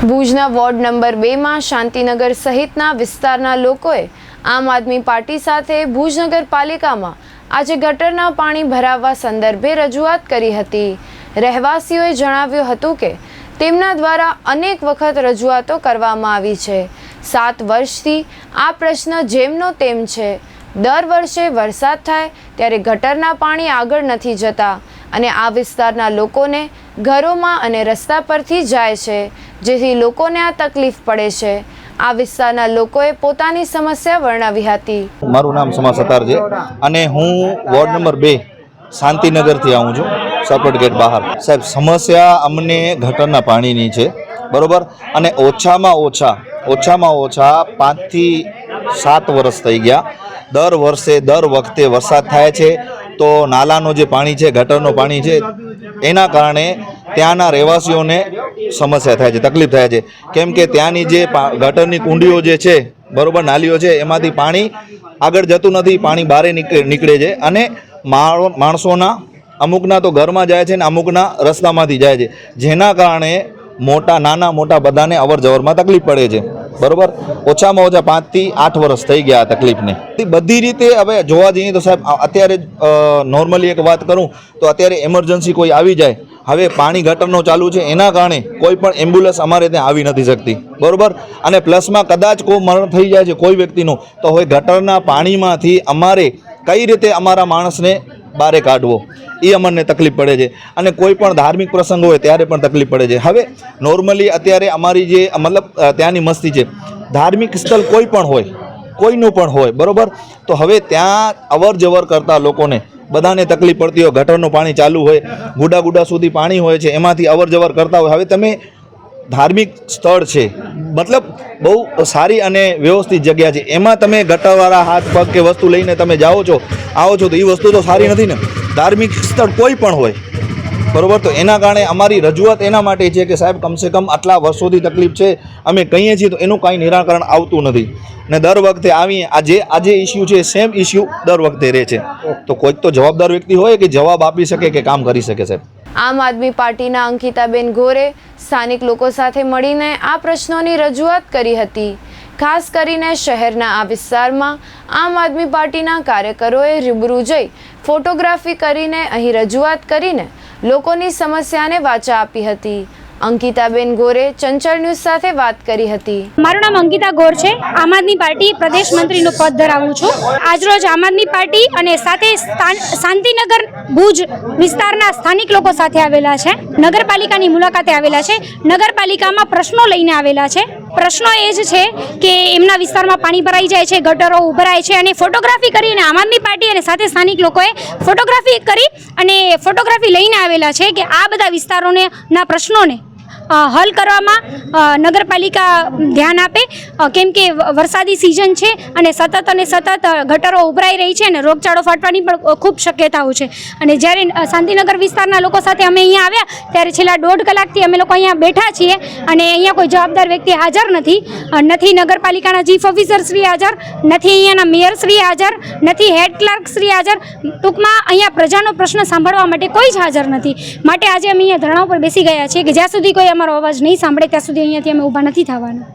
ભુજના ward number બેમાં શાંતિનગર સહિતના વિસ્તારના લોકોએ આમ આદમી પાર્ટી સાથે ભુજ નગરપાલિકામાં આજે ગટરના પાણી ભરાવવા સંદર્ભે રજૂઆત કરી હતી. રહેવાસીઓએ જણાવ્યું હતું કે તેમના દ્વારા અનેક વખત રજૂઆતો કરવામાં આવી છે. સાત વર્ષથી આ પ્રશ્ન જેમનો તેમ છે. દર વર્ષે વરસાદ થાય ત્યારે ગટરના પાણી આગળ નથી જતા અને આ વિસ્તારના લોકોને ઘરોમાં અને રસ્તા પરથી જાય છે. જેથી લોકોને આ તકલીફ પડે છે. આ વિસ્તારના લોકોએ પોતાની સમસ્યા વર્ણવી હતી. મારું નામ સમા સતાર છે અને હું વોર્ડ નંબર બે શાંતિનગરથી આવું છું, સરપટ ગેટ બહાર. સાહેબ, સમસ્યા અમને ગટરના પાણીની છે, બરોબર? અને ઓછામાં ઓછા ઓછામાં ઓછા પાંચથી સાત વર્ષ થઈ ગયા. દર વર્ષે, દર વખતે વરસાદ થાય છે, તો નાલાનું જે પાણી છે, ગટરનું પાણી છે, એના કારણે ત્યાંના રહેવાસીઓને સમસ્યા થાય છે, તકલીફ થાય છે. કેમ કે ત્યાંની જે ગટરની કુંડીઓ જે છે, બરોબર, નાલીઓ છે, એમાંથી પાણી આગળ જતું નથી, પાણી બહારે નીકળે છે અને માણો- માણસોના, અમુકના તો ઘરમાં જાય છે ને અમુકના રસ્તામાંથી જાય છે. જેના કારણે મોટા, નાના, મોટા બધાને અવર જવરમાં તકલીફ પડે છે. બરોબર? ઓછામાં ઓછા પાંચથી આઠ વર્ષ થઈ ગયા આ તકલીફને. બધી રીતે હવે જોવા જઈએ તો સાહેબ અત્યારે નોર્મલી એક વાત કરું, તો અત્યારે એમરજન્સી કોઈ આવી જાય હવે પાણી ગટરનો ચાલુ છે, એના કારણે કોઈ પણ એમ્બ્યુલન્સ અમારે ત્યાં આવી નથી શકતી. બરોબર? અને પ્લસમાં કદાચ કોઈ મરણ થઈ જાય છે, કોઈ વ્યક્તિનું, તો હવે ગટરના પાણીમાંથી અમારે કઈ રીતે અમારા માણસને બારે કાઢવો? એ અમને તકલીફ પડે છે. અને કોઈ પણ ધાર્મિક પ્રસંગ હોય ત્યારે પણ તકલીફ પડે છે. હવે નોર્મલી અત્યારે અમારી જે, મતલબ ત્યાંની મસ્તી છે. ધાર્મિક સ્થળ કોઈ પણ હોય, કોઈનું પણ હોય, બરોબર? તો હવે ત્યાં અવર જવર કરતા લોકોને બધાને તકલીફ પડતી હોય, ગટરનું પાણી ચાલુ હોય, ગુડા ગુડા સુધી પાણી હોય છે, એમાંથી અવર જવર કરતા હોય. હવે તમે ધાર્મિક સ્થળ છે, મતલબ બહુ સારી અને વ્યવસ્થિત જગ્યા છે. એમાં તમે ગટરવાળા હાથ, પગ કે વસ્તુ લઈને તમે જાઓ છો, આવો છો તો એ વસ્તુ તો સારી નથી ને. ધાર્મિક સ્થળ કોઈ પણ હોય. બરોબર? તો એના કારણે અમારી રજૂઆત એના માટે છે કે સાહેબ, કમસે કમ આટલા વર્ષોથી તકલીફ છે, અમે કહીએ છીએ તો એનું કાંઈ નિરાકરણ આવતું નથી. ને દર વખતે આવીએ, આજે આજે ઇસ્યુ છે સેમ ઇસ્યુ દર વખતે રહે છે. તો કોઈક તો જવાબદાર વ્યક્તિ હોય કે જવાબ આપી શકે કે કામ કરી શકે સાહેબ. આમ આદમી પાર્ટીના અંકિતાબેન ગોરે સ્થાનિક લોકો સાથે મળીને આ પ્રશ્નોની રજૂઆત કરી હતી. ખાસ કરીને શહેરના આ વિસ્તારમાં આમ આદમી પાર્ટીના કાર્યકરોએ રૂબરૂ જઈ ફોટોગ્રાફી કરીને અહીં રજૂઆત કરીને લોકોની સમસ્યાને વાચા આપી હતી. અંકિતાબેન ગોરે ચંચળ ન્યૂઝ સાથે વાત કરી હતી. મારું નામ અંકિતા ગોર છે. આમ આદમી પાર્ટી પ્રદેશ મંત્રીનું પદ ધરાવું છું. આજરોજ આમ આદમી પાર્ટી અને સાથે શાંતિનગર, ભુજ વિસ્તારના સ્થાનિક લોકો સાથે આવેલા છે. નગરપાલિકાની મુલાકાતે આવેલા છે. નગરપાલિકામાં પ્રશ્નો લઈને આવેલા છે. પ્રશ્નો એ જ છે કે એમના વિસ્તારમાં પાણી ભરાઈ જાય છે, ગટરો ઉભરાય છે અને ફોટોગ્રાફી કરીને આમ આદમી પાર્ટી અને સાથે સ્થાનિક લોકોએ ફોટોગ્રાફી કરી અને ફોટોગ્રાફી લઈને આવેલા છે કે આ બધા વિસ્તારોને, ના પ્રશ્નોને હલ કરવામાં નગરપાલિકા ધ્યાન આપે. કેમ કે વરસાદી સિઝન છે અને સતત અને સતત ગટરો ઉભરાઈ રહી છે અને રોગચાળો ફાટવાની પણ ખૂબ શક્યતાઓ છે. અને જ્યારે શાંતિનગર વિસ્તારના લોકો સાથે અમે અહીંયા આવ્યા, ત્યારે છેલ્લા દોઢ કલાકથી અમે લોકો અહીંયા બેઠા છીએ અને અહીંયા કોઈ જવાબદાર વ્યક્તિ હાજર નથી. નથી નગરપાલિકાના ચીફ ઓફિસર શ્રી હાજર, નથી અહીંયાના મેયર શ્રી હાજર, નથી હેડ ક્લાર્ક શ્રી હાજર. ટૂંકમાં અહીંયા પ્રજાનો પ્રશ્ન સાંભળવા માટે કોઈ જ હાજર નથી. માટે આજે અમે અહીંયા ધરણા ઉપર બેસી ગયા છીએ કે જ્યાં સુધી કોઈ અમારો અવાજ નહીં સાંભળે ત્યાં સુધી અહીંયાથી અમે ઊભા નથી થવાના.